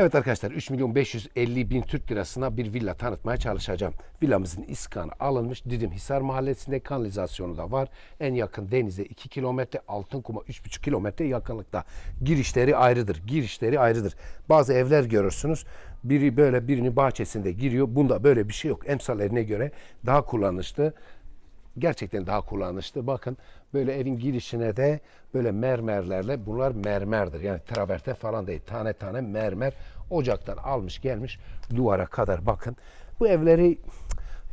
Evet arkadaşlar 3 milyon 550 bin Türk lirasına bir villa tanıtmaya çalışacağım. Villamızın iskanı alınmış. Didim Hisar mahallesinde kanalizasyonu da var. En yakın denize 2 kilometre, Altınkum'a 3,5 kilometre yakınlıkta. Girişleri ayrıdır. Girişleri ayrıdır. Bazı evler görürsünüz. Biri böyle birini bahçesinde giriyor. Bunda böyle bir şey yok. Emsallerine göre daha kullanışlı gerçekten daha kullanışlı. Bakın böyle evin girişine de böyle mermerlerle bunlar mermerdir. Yani traverte falan değil. Tane tane mermer ocaktan almış gelmiş duvara kadar bakın. Bu evleri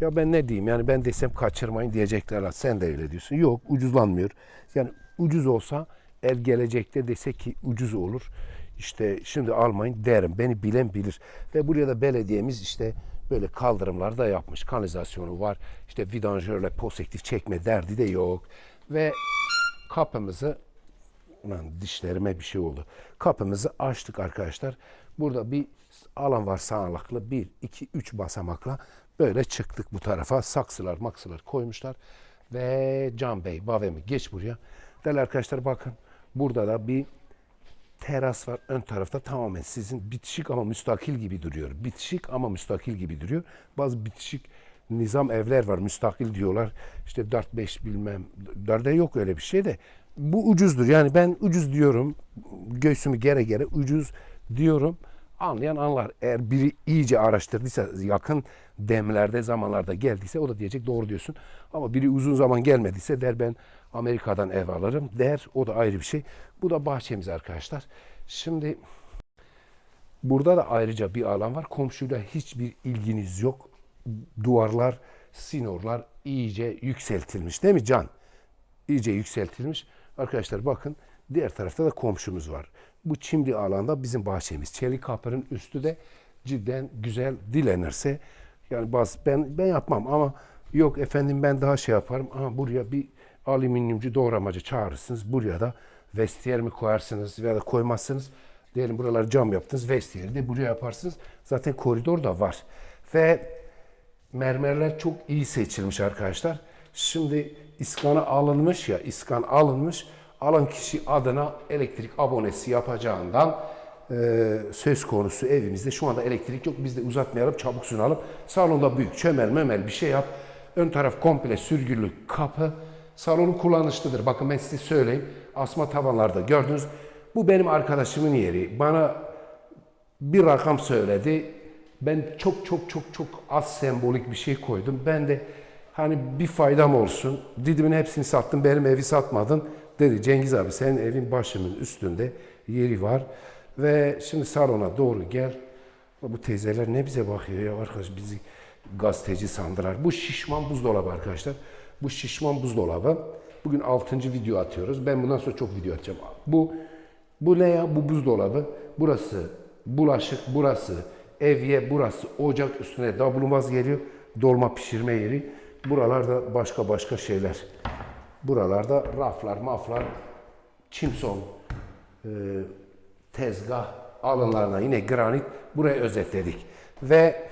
ya ben ne diyeyim yani ben desem kaçırmayın diyecekler. "La Sen de öyle diyorsun. Yok ucuzlanmıyor. Yani ucuz olsa eğer gelecekte dese ki ucuz olur. İşte şimdi almayın derim. Beni bilen bilir. Ve buraya da belediyemiz işte böyle kaldırımlar da yapmış. Kanalizasyonu var. İşte vidanjörle pozitif çekme derdi de yok. Ve kapımızı Ulan dişlerime bir şey oldu. Kapımızı açtık arkadaşlar. Burada bir alan var sağlıklı. Bir, iki, üç basamakla böyle çıktık bu tarafa. Saksılar maksılar koymuşlar. Ve Can Bey, Bavemi geç buraya. Değerli arkadaşlar bakın. Burada da bir teras var ön tarafta tamamen sizin bitişik ama müstakil gibi duruyor. Bitişik ama müstakil gibi duruyor. Bazı bitişik nizam evler var müstakil diyorlar. İşte 4-5 bilmem. Dörde yok öyle bir şey de. Bu ucuzdur. Yani ben ucuz diyorum. Göğsümü gere gere ucuz diyorum. Anlayan anlar. Eğer biri iyice araştırdıysa yakın demlerde zamanlarda geldiyse o da diyecek doğru diyorsun. Ama biri uzun zaman gelmediyse der ben Amerika'dan ev alırım der. O da ayrı bir şey. Bu da bahçemiz arkadaşlar. Şimdi burada da ayrıca bir alan var. Komşuyla hiçbir ilginiz yok. Duvarlar, sinorlar iyice yükseltilmiş değil mi Can? iyice yükseltilmiş. Arkadaşlar bakın diğer tarafta da komşumuz var. Bu çimli alanda bizim bahçemiz. Çelik kapının üstü de cidden güzel dilenirse yani bazı ben ben yapmam ama yok efendim ben daha şey yaparım. Ama buraya bir alüminyumcu doğramacı çağırırsınız. Buraya da vestiyer mi koyarsınız veya da koymazsınız. Diyelim buraları cam yaptınız. Vestiyeri de buraya yaparsınız. Zaten koridor da var. Ve mermerler çok iyi seçilmiş arkadaşlar. Şimdi iskana alınmış ya, iskan alınmış. Alan kişi adına elektrik abonesi yapacağından e, söz konusu evimizde. Şu anda elektrik yok. Biz de uzatmayalım, çabuk sunalım. Salonda büyük çömel memel bir şey yap. Ön taraf komple sürgülü kapı. Salonu kullanışlıdır. Bakın ben size söyleyeyim. Asma tavanlarda gördünüz. Bu benim arkadaşımın yeri. Bana bir rakam söyledi. Ben çok çok çok çok az sembolik bir şey koydum. Ben de hani bir faydam olsun. Didim'in hepsini sattım, benim evi satmadın. Dedi Cengiz abi senin evin başımın üstünde yeri var. Ve şimdi salona doğru gel. Bu teyzeler ne bize bakıyor ya arkadaş bizi gazeteci sandılar. Bu şişman buzdolabı arkadaşlar. Bu şişman buzdolabı. Bugün 6. video atıyoruz. Ben bundan sonra çok video atacağım. Bu bu ne ya? Bu buzdolabı. Burası bulaşık, burası evye, burası ocak üstüne davulmaz geliyor. Dolma pişirme yeri. Buralarda başka başka şeyler. Buralarda raflar, maflar, çimson, e, tezgah alanlarına yine granit buraya özetledik. Ve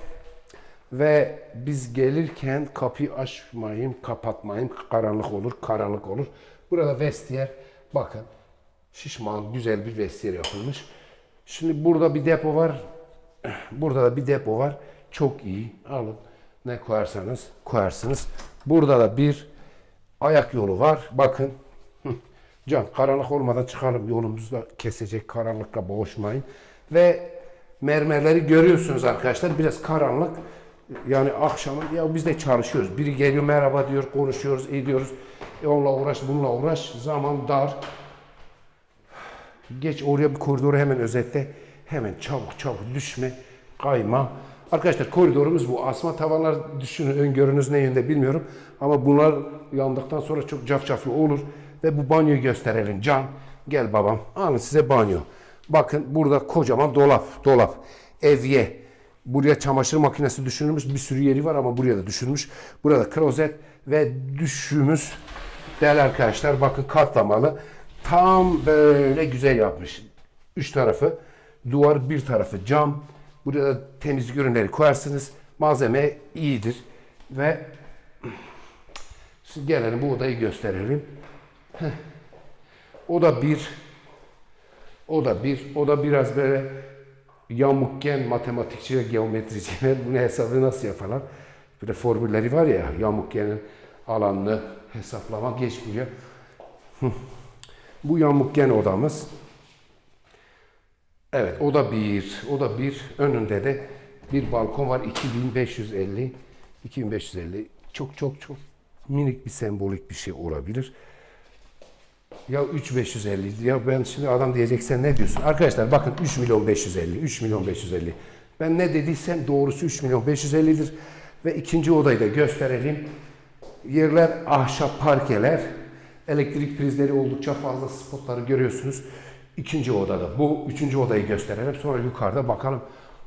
ve biz gelirken kapıyı açmayayım, kapatmayayım. Karanlık olur, karanlık olur. Burada vestiyer. Bakın şişman, güzel bir vestiyer yapılmış. Şimdi burada bir depo var. Burada da bir depo var. Çok iyi. Alın. Ne koyarsanız koyarsınız. Burada da bir ayak yolu var. Bakın. Can karanlık olmadan çıkalım. Yolumuzda kesecek karanlıkla boğuşmayın. Ve mermerleri görüyorsunuz arkadaşlar. Biraz karanlık. Yani akşamı ya biz de çalışıyoruz. Biri geliyor merhaba diyor, konuşuyoruz, ediyoruz. E onunla uğraş, bununla uğraş. Zaman dar. Geç oraya bir koridoru hemen özetle. Hemen çabuk çabuk düşme, kayma. Arkadaşlar koridorumuz bu. Asma tavanlar düşünün, öngörünüz ne yönde bilmiyorum. Ama bunlar yandıktan sonra çok cafcaflı olur. Ve bu banyoyu gösterelim. Can, gel babam. Alın size banyo. Bakın burada kocaman dolap, dolap. Evye. Buraya çamaşır makinesi düşünülmüş. Bir sürü yeri var ama buraya da düşünmüş. Burada klozet ve düşümüz. Değerli arkadaşlar bakın katlamalı. Tam böyle güzel yapmış. Üç tarafı duvar bir tarafı cam. Buraya da temizlik ürünleri koyarsınız. Malzeme iyidir. Ve şimdi gelelim bu odayı gösterelim. Heh. O da bir o da bir, o da biraz böyle yamukgen matematikçi ve geometriciler bunu hesabı nasıl yaparlar? De formülleri var ya yamukgenin alanını hesaplama geç buraya. Bu yamukgen odamız. Evet o da bir. O da bir. Önünde de bir balkon var 2550. 2550. Çok çok çok minik bir sembolik bir şey olabilir. Ya 3550 ya ben şimdi adam diyecek sen ne diyorsun? Arkadaşlar bakın 3 milyon 550, 3 milyon 550. Ben ne dediysem doğrusu 3 milyon 550'dir. Ve ikinci odayı da gösterelim. Yerler ahşap parkeler. Elektrik prizleri oldukça fazla spotları görüyorsunuz. İkinci odada bu. Üçüncü odayı gösterelim. Sonra yukarıda bakalım.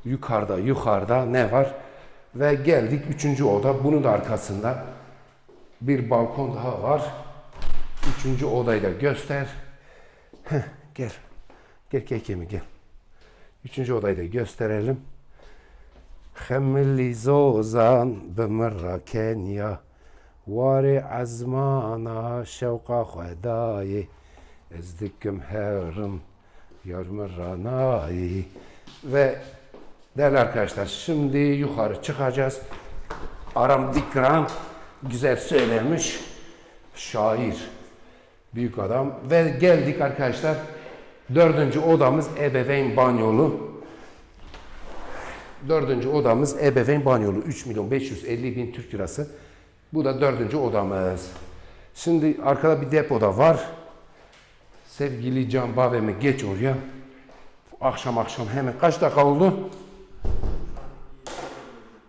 Yukarıda yukarıda ne var? Ve geldik üçüncü oda. Bunun da arkasında bir balkon daha var. Üçüncü odayı da göster. Heh, gel. Gel kekemi gel. Üçüncü odayı da gösterelim. Hemli zozan bimra Kenya. Vari azmana şevka khedayı. Ezdikim herim yarmıranayı. Ve değerli arkadaşlar şimdi yukarı çıkacağız. Aram Dikran güzel söylemiş. Şair. Büyük adam. Ve geldik arkadaşlar. Dördüncü odamız ebeveyn banyolu. Dördüncü odamız ebeveyn banyolu. 3 milyon 550 bin Türk lirası. Bu da dördüncü odamız. Şimdi arkada bir depoda var. Sevgili Can Bavem'e geç oraya. Akşam akşam hemen kaç dakika oldu?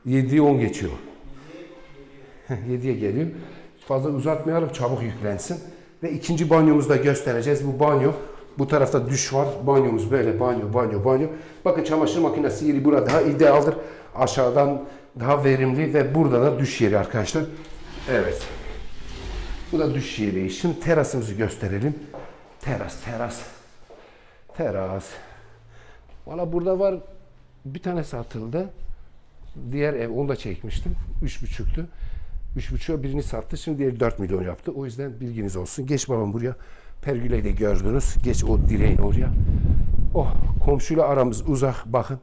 7'yi 10 geçiyor. 7'ye geliyor. Fazla uzatmayalım çabuk yüklensin. Ve ikinci banyomuzu da göstereceğiz. Bu banyo. Bu tarafta duş var. Banyomuz böyle banyo, banyo, banyo. Bakın çamaşır makinesi yeri burada daha idealdir. Aşağıdan daha verimli ve burada da duş yeri arkadaşlar. Evet. Bu da duş yeri. Şimdi terasımızı gösterelim. Teras, teras. Teras. Valla burada var bir tane satıldı. Diğer ev onu da çekmiştim. Üç buçuktu. Üç buçuğa birini sattı. Şimdi diğeri 4 milyon yaptı. O yüzden bilginiz olsun. Geç babam buraya. Pergüleyi de gördünüz. Geç o direğin oraya. Oh komşuyla aramız uzak. Bakın.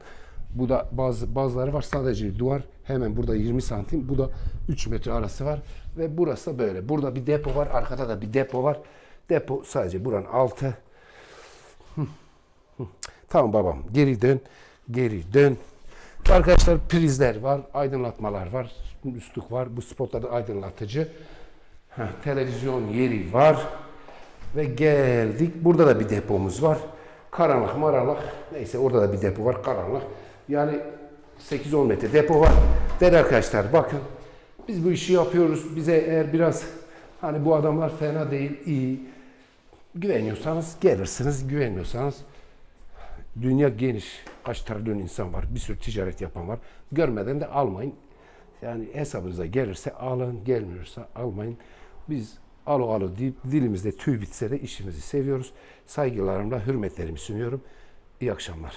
Bu da bazı bazıları var sadece duvar. Hemen burada 20 santim. Bu da 3 metre arası var. Ve burası da böyle. Burada bir depo var. Arkada da bir depo var. Depo sadece buranın altı. Tamam babam. Geri dön. Geri dön. Arkadaşlar prizler var, aydınlatmalar var, üstlük var. Bu spotlarda aydınlatıcı. Heh, televizyon yeri var. Ve geldik. Burada da bir depomuz var. Karanlık maralık. Neyse orada da bir depo var karanlık. Yani 8-10 metre depo var. Değerli arkadaşlar bakın. Biz bu işi yapıyoruz. Bize eğer biraz hani bu adamlar fena değil, iyi. Güveniyorsanız gelirsiniz. Güvenmiyorsanız Dünya geniş. Kaç trilyon insan var. Bir sürü ticaret yapan var. Görmeden de almayın. Yani hesabınıza gelirse alın, gelmiyorsa almayın. Biz alo alo deyip dilimizde tüy bitse de işimizi seviyoruz. Saygılarımla hürmetlerimi sunuyorum. İyi akşamlar.